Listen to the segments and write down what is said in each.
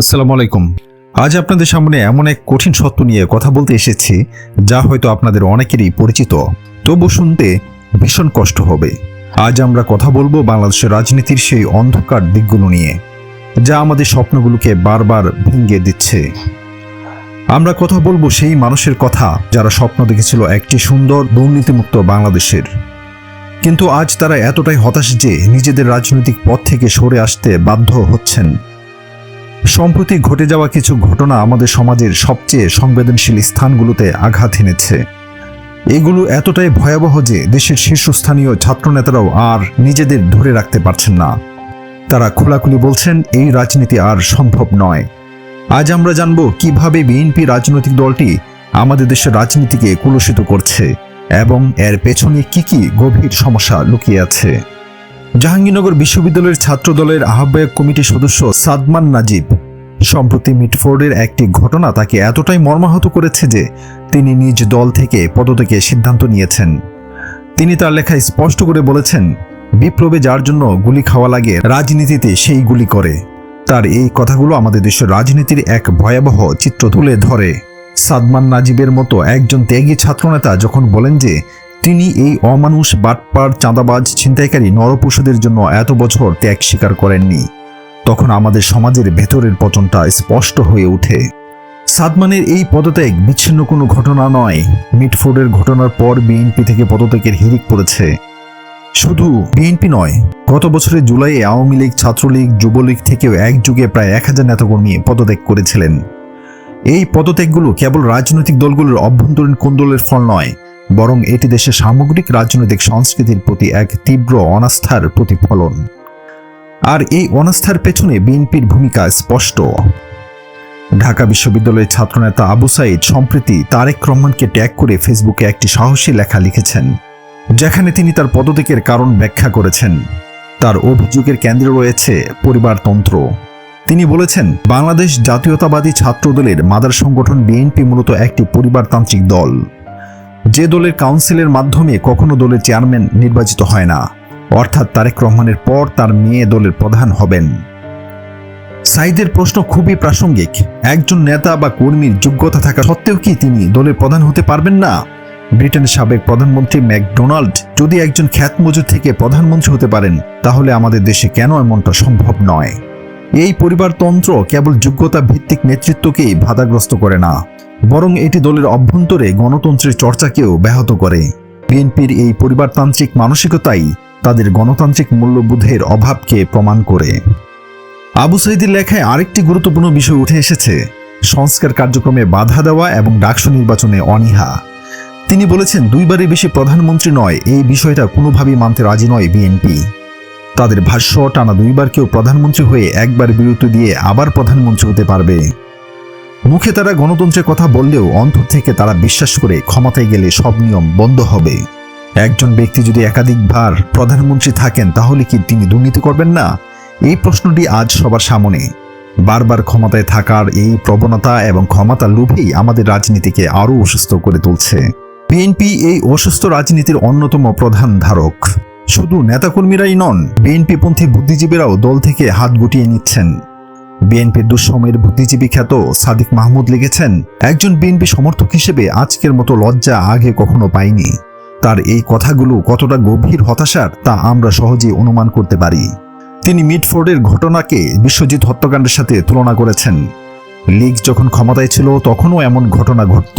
আসসালামু আলাইকুম। আজ আপনাদের সামনে এমন এক কঠিন সত্য নিয়ে কথা বলতে এসেছি, যা হয়তো আপনাদের অনেকেরই পরিচিত। তবু শুনতে ভীষণ কষ্ট হবে। আজ আমরা কথা বলব বাংলাদেশের রাজনীতির সেই অন্ধকার দিকগুলো নিয়ে, যা আমাদের স্বপ্নগুলোকে বারবার ভেঙে দিচ্ছে। আমরা কথা বলব সেই মানুষের কথা যারা স্বপ্ন দেখেছিল একটি সুন্দর দুর্নীতিমুক্ত বাংলাদেশের। কিন্তু আজ তারা এতটাই হতাশ যে নিজেদের রাজনৈতিক পথ থেকে সরে আসতে বাধ্য হচ্ছেন। সম্প্রতি ঘটে যাওয়া কিছু ঘটনা আমাদের সমাজের সবচেয়ে সংবেদনশীল স্থানগুলোতে আঘাত এনেছে। এগুলো এতটাই ভয়াবহ যে দেশের শীর্ষস্থানীয় ছাত্রনেতারাও আর নিজেদের ধরে রাখতে পারছেন না। তারা খোলাখুলি বলছেন, এই রাজনীতি আর সম্ভব নয়। আজ আমরা জানব কীভাবে বিএনপি রাজনৈতিক দলটি আমাদের দেশের রাজনীতিকে কুলুষিত করছে এবং এর পেছনে কি কি গভীর সমস্যা লুকিয়ে আছে। জাহাঙ্গীরনগর বিশ্ববিদ্যালয়ের ছাত্র দলের আহ্বায়ক কমিটির সদস্য সাদমান নাজিব। সম্প্রতি মিটফোর্ডের একটি ঘটনা তাকে এতটাই মর্মাহত করেছে যে তিনি নিজ দল থেকে পদত্যাগের সিদ্ধান্ত নিয়েছেন। তিনি তার লেখায় স্পষ্ট করে বলেছেন, বিপ্লবে যার জন্য গুলি খাওয়া লাগে, রাজনীতিতে সেই গুলি করে। তার এই কথাগুলো আমাদের দেশের রাজনীতির এক ভয়াবহ চিত্র তুলে ধরে। সাদমান নাজিবের মতো একজন ত্যাগী ছাত্রনেতা যখন বলেন যে তিনি এই অমানুষ, বাটপার, চাঁদাবাজ, ছিনতাইকারী, নরপশুদের জন্য এত বছর ত্যাগ স্বীকার করেননি। তখন আমাদের সমাজের ভেতরের পতনটা স্পষ্ট হয়ে ওঠে। সাদমানের এই পদত্যাগ বিচ্ছিন্ন কোনো ঘটনা নয়। মিটফোর্ডের ঘটনার পর বিএনপি থেকে পদত্যাগের হিরিক পড়েছে। শুধু বিএনপি নয়, গত বছরের জুলাইয়ে আওয়ামী লীগ, ছাত্রলীগ, যুবলীগ থেকেও এক যুগে প্রায় এক হাজার নেতাকর্মী পদত্যাগ করেছিলেন। এই পদত্যাগগুলো কেবল রাজনৈতিক দলগুলোর অভ্যন্তরীণ কোন্দলের ফল নয় বরং এটি দেশের সামগ্রিক রাজনৈতিক সংস্কৃতির প্রতি এক তীব্র অনাস্থার প্রতিফলন। আর এই অনাস্থার পেছনে বিএনপির ভূমিকা স্পষ্ট। ঢাকা বিশ্ববিদ্যালয়ের ছাত্রনেতা আবু সাইদ সম্প্রতি তারেক রহমানকে ট্যাগ করে ফেসবুকে একটি সাহসী লেখা লিখেছেন, যেখানে তিনি তার পদত্যাগের কারণ ব্যাখ্যা করেছেন। তার অভিযোগের কেন্দ্রে রয়েছে পরিবারতন্ত্র তিনি বলেছেন, বাংলাদেশ জাতীয়তাবাদী ছাত্রদলের মাদার সংগঠন বিএনপি মূলত একটি পরিবারতান্ত্রিক দল। যে দলের কাউন্সিলের মাধ্যমে কখনো দলের চেয়ারম্যান নির্বাচিত হয় না, অর্থাৎ তারেক রহমানের পর তার মেয়ে দলের প্রধান হবেন। সাইদের প্রশ্ন খুবই প্রাসঙ্গিক। একজন নেতা বা কর্মীর যোগ্যতা থাকা সত্ত্বেও কি তিনি দলের প্রধান হতে পারবেন না? ব্রিটেনের সাবেক প্রধানমন্ত্রী ম্যাকডোনাল্ড যদি একজন খ্যাত মজুর থেকে প্রধানমন্ত্রী হতে পারেন, তাহলে আমাদের দেশে কেন এমনটা সম্ভব নয়? এই পরিবারতন্ত্র কেবল যোগ্যতা ভিত্তিক নেতৃত্বকেই বাধাগ্রস্ত করে না, বরং এটি দলের অভ্যন্তরে গণতন্ত্রের চর্চাকেও ব্যাহত করে। বিএনপির এই পরিবারতান্ত্রিক মানসিকতাই তাদের গণতান্ত্রিক মূল্যবোধের অভাবকে প্রমাণ করে। আবু সাইদের লেখায় আরেকটি গুরুত্বপূর্ণ বিষয় উঠে এসেছে, সংস্কার কার্যক্রমে বাধা দেওয়া এবং ডাকসু নির্বাচনে অনীহা। তিনি বলেছেন, দুইবারের বেশি প্রধানমন্ত্রী নয়, এই বিষয়টা কোনোভাবেই মানতে রাজি নয় বিএনপি। তাদের ভাষ্য, টানা দুইবার কেউ প্রধানমন্ত্রী হয়ে একবার বিরতি দিয়ে আবার প্রধানমন্ত্রী হতে পারবে। মুখে তারা গণতন্ত্রের কথা বললেও অন্তর থেকে তারা বিশ্বাস করে ক্ষমতায় গেলে সব নিয়ম বন্ধ হবে। একজন ব্যক্তি যদি একাধিকবার প্রধানমন্ত্রী থাকেন, তাহলে কি তিনি দুর্নীতি করবেন না? এই প্রশ্নটি আজ সবার সামনে। বারবার ক্ষমতায় থাকার এই প্রবণতা এবং ক্ষমতা লোভেই আমাদের রাজনীতিকে আরও অসুস্থ করে তুলছে। বিএনপি এই অসুস্থ রাজনীতির অন্যতম প্রধান ধারক। শুধু নেতাকর্মীরাই নন, বিএনপিপন্থী বুদ্ধিজীবীরাও দল থেকে হাত গুটিয়ে নিচ্ছেন। বিএনপির দুঃসময়ের বুদ্ধিজীবী খ্যাত সাদিক মাহমুদ লিখেছেন, একজন বিএনপি সমর্থক হিসেবে আজকের মতো লজ্জা আগে কখনো পাইনি। তার এই কথাগুলো কতটা গভীর হতাশার তা আমরা সহজেই অনুমান করতে পারি। তিনি মিডফোর্ডের ঘটনাকে বিশ্বজিৎ হত্যাকাণ্ডের সাথে তুলনা করেছেন। লীগ যখন ক্ষমতায় ছিল, তখনও এমন ঘটনা ঘটত।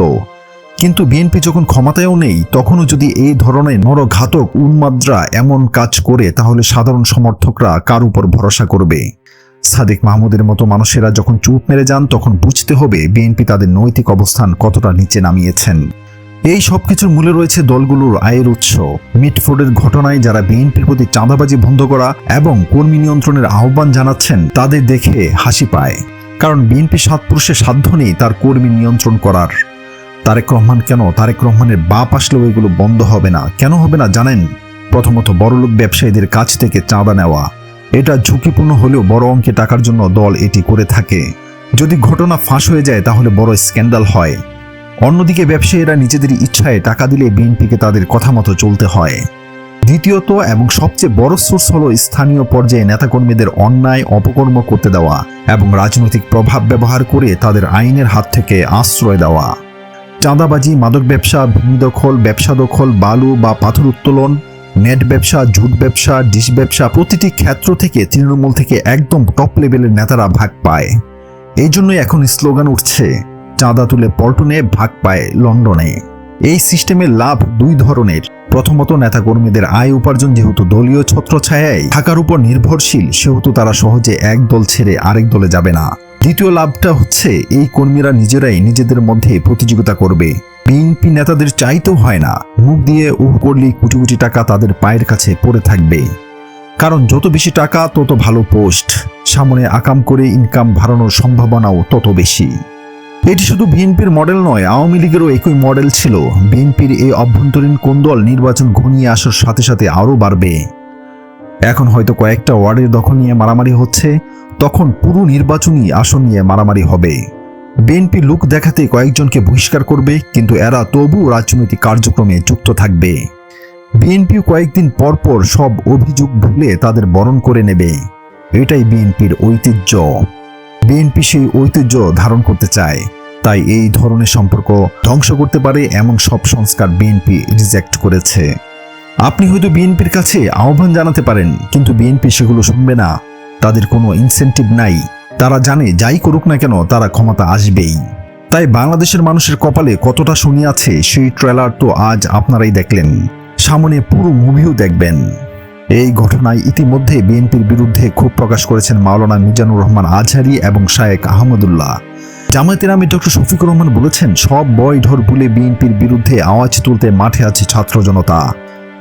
কিন্তু বিএনপি যখন ক্ষমতায়ও নেই, তখনও যদি এই ধরনের নরঘাতক উন্মাদ্রা এমন কাজ করে, তাহলে সাধারণ সমর্থকরা কার উপর ভরসা করবে? সাদিক মাহমুদের মতো মানুষেরা যখন চুপ মেরে যান, তখন বুঝতে হবে বিএনপি তাদের নৈতিক অবস্থান কতটা নিচে নামিয়েছেন। এই সবকিছুর মূলে রয়েছে দলগুলোর আয়ের উৎস। মিটফোর্ডের ঘটনায় যারা বিএনপির প্রতি চাঁদাবাজি বন্ধ করা এবং কর্মী নিয়ন্ত্রণের আহ্বান জানাচ্ছেন, তাদের দেখে হাসি পায়। কারণ বিএনপি সাত পুরুষের সাধ্য নেই তার কর্মী নিয়ন্ত্রণ করার। তারেক রহমান কেন? তারেক রহমানের বাপ আসলেও এগুলো বন্ধ হবে না। কেন হবে না জানেন? প্রথমত বড়লোক ব্যবসায়ীদের কাছ থেকে চাঁদা নেওয়া। এটা ঝুঁকিপূর্ণ হলেও বড় অঙ্কে টাকার জন্য দল এটি করে থাকে। যদি ঘটনা ফাঁস হয়ে যায়, তাহলে বড় স্ক্যান্ডাল হয়। অন্যদিকে ব্যবসায়ীরা নিজেদের ইচ্ছায় টাকা দিলে বিএনপিকে তাদের কথা মতো চলতে হয়। দ্বিতীয়ত এবং সবচেয়ে বড় সোর্স হলো স্থানীয় পর্যায়ে নেতাকর্মীদের অন্যায়, অপকর্ম করতে দেওয়া এবং রাজনৈতিক প্রভাব ব্যবহার করে তাদের আইনের হাত থেকে আশ্রয় দেওয়া। চাঁদাবাজি, মাদক ব্যবসা, ভূমি দখল, ব্যবসা দখল, বালু বা পাথর উত্তোলন, নেট ব্যবসা জুট ব্যবসা, ডিশ ব্যবসা প্রতিটি ক্ষেত্র থেকে তৃণমূল থেকে একদম টপ লেভেলের নেতারা ভাগ পায়। এই জন্যই এখন স্লোগান উঠছে, চাঁদা তুলে পল্টনে ভাগ পায় লন্ডনে। এই সিস্টেমের লাভ দুই ধরনের। প্রথমত, নেতাকর্মীদের আয় উপার্জন যেহেতু দলীয় ছত্রছায়ায়, থাকার উপর নির্ভরশীল, সেহেতু তারা সহজে এক দল ছেড়ে আরেক দলে যাবে না। দ্বিতীয় লাভটা হচ্ছে, এই কর্মীরা নিজেরাই নিজেদের মধ্যে প্রতিযোগিতা করবে। বিএনপি নেতাদের চাইতেও হয় না। মুখ দিয়ে উহ করলেই কোটি কোটি টাকা তাদের পায়ের কাছে পড়ে থাকবে। কারণ যত বেশি টাকা, তত ভালো পোস্ট। সামনে আকাম করে ইনকাম বাড়ানোর সম্ভাবনাও তত বেশি। এটি শুধু বিএনপির মডেল নয়, আওয়ামী লীগেরও একই মডেল ছিল। বিএনপির এই অভ্যন্তরীণ কোন্দল নির্বাচন ঘনিয়ে আসার সাথে সাথে আরও বাড়বে। এখন হয়তো কয়েকটা ওয়ার্ডের দখল নিয়ে মারামারি হচ্ছে। তখন পুরো নির্বাচনী আসন নিয়ে মারামারি হবে। বিএনপি লুক দেখাতে কয়েকজনকে বহিষ্কার করবে, কিন্তু এরা তবু রাজনৈতিক কার্যক্রমে যুক্ত থাকবে। বিএনপি কয়েকদিন পর পর সব অভিযোগ ভুলে তাদের বরণ করে নেবে। এটাই বিএনপির ঐতিহ্য। বিএনপি সেই ঐতিহ্য ধারণ করতে চায়। তাই এই ধরনের সম্পর্ক ধ্বংস করতে পারে এমন সব সংস্কার বিএনপি রিজেক্ট করেছে। আপনি হয়তো বিএনপির কাছে আহ্বান জানাতে পারেন, কিন্তু বিএনপি সেগুলো শুনবে না। তাদের কোনো ইনসেন্টিভ নাই। তারা জানে যাই করুক না কেন তারা ক্ষমতা আসবেই। তাই বাংলাদেশের মানুষের কপালে কতটা শনি আছে সেই ট্রেলার তো আজ আপনারাই দেখলেন। সামনে পুরো মুভিও দেখবেন। এই ঘটনায় ইতিমধ্যে বিএনপির বিরুদ্ধে ক্ষোভ প্রকাশ করেছেন মাওলানা মিজানুর রহমান আজহারি এবং শায়েক আহমদুল্লাহ। জামায়াতের আমি ডক্টর শফিকুর রহমান বলেছেন, সব বয় ঢোর ভুলে বিএনপির বিরুদ্ধে আওয়াজ তুলতে মাঠে আছে ছাত্র জনতা।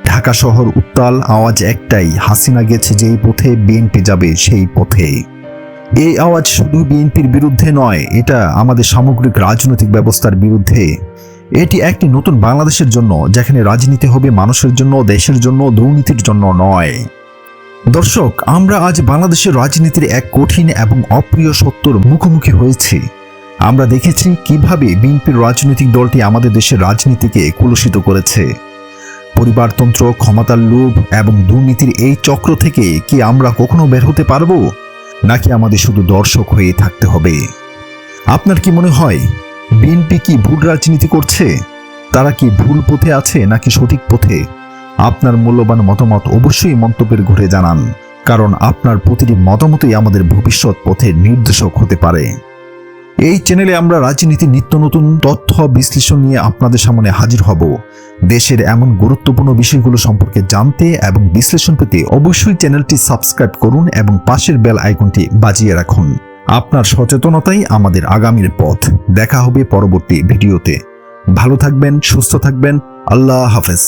ঢাকা শহর উত্তাল আওয়াজ একটাই, হাসিনা গেছে যেই পথে বিএনপি যাবে সেই পথে। এই আওয়াজ শুধু বিএনপির বিরুদ্ধে নয়, এটা আমাদের সামগ্রিক রাজনৈতিক ব্যবস্থার বিরুদ্ধে। এটি একটি নতুন বাংলাদেশের জন্য, যেখানে রাজনীতি হবে মানুষের জন্য, দেশের জন্য, দুর্নীতির জন্য নয়। দর্শক, আমরা আজ বাংলাদেশের রাজনীতির এক কঠিন এবং অপ্রিয় সত্যর মুখোমুখি হয়েছি। আমরা দেখেছি কীভাবে বিএনপির রাজনৈতিক দলটি আমাদের দেশের রাজনীতিকে কলুষিত করেছে। পরিবারতন্ত্র, ক্ষমতার লোভ এবং দুর্নীতির এই চক্র থেকে কি আমরা কখনো বের হতে পারব? নাকি আমাদের শুধু দর্শক হয়ে থাকতে হবে? আপনার কি মনে হয়, বিএনপি কি ভুল রাজনীতি করছে? তারা কি ভুল পথে আছে নাকি সঠিক পথে? আপনার মূল্যবান মতামত অবশ্যই মন্তব্যের ঘুরে জানান, কারণ আপনার প্রতিটি মতামতই আমাদের ভবিষ্যৎ পথের নির্দেশক হতে পারে। এই চ্যানেলে আমরা রাজনীতির নিত্য নতুন তথ্য, বিশ্লেষণ নিয়ে আপনাদের সামনে হাজির হব। দেশের এমন গুরুত্বপূর্ণ বিষয়গুলো সম্পর্কে জানতে এবং বিশ্লেষণ পেতে অবশ্যই চ্যানেলটি সাবস্ক্রাইব করুন এবং পাশের বেল আইকনটি বাজিয়ে রাখুন। আপনার সচেতনতাই আমাদের আগামীর পথ। দেখা হবে পরবর্তী ভিডিওতে। ভালো থাকবেন, সুস্থ থাকবেন। আল্লাহ হাফেজ।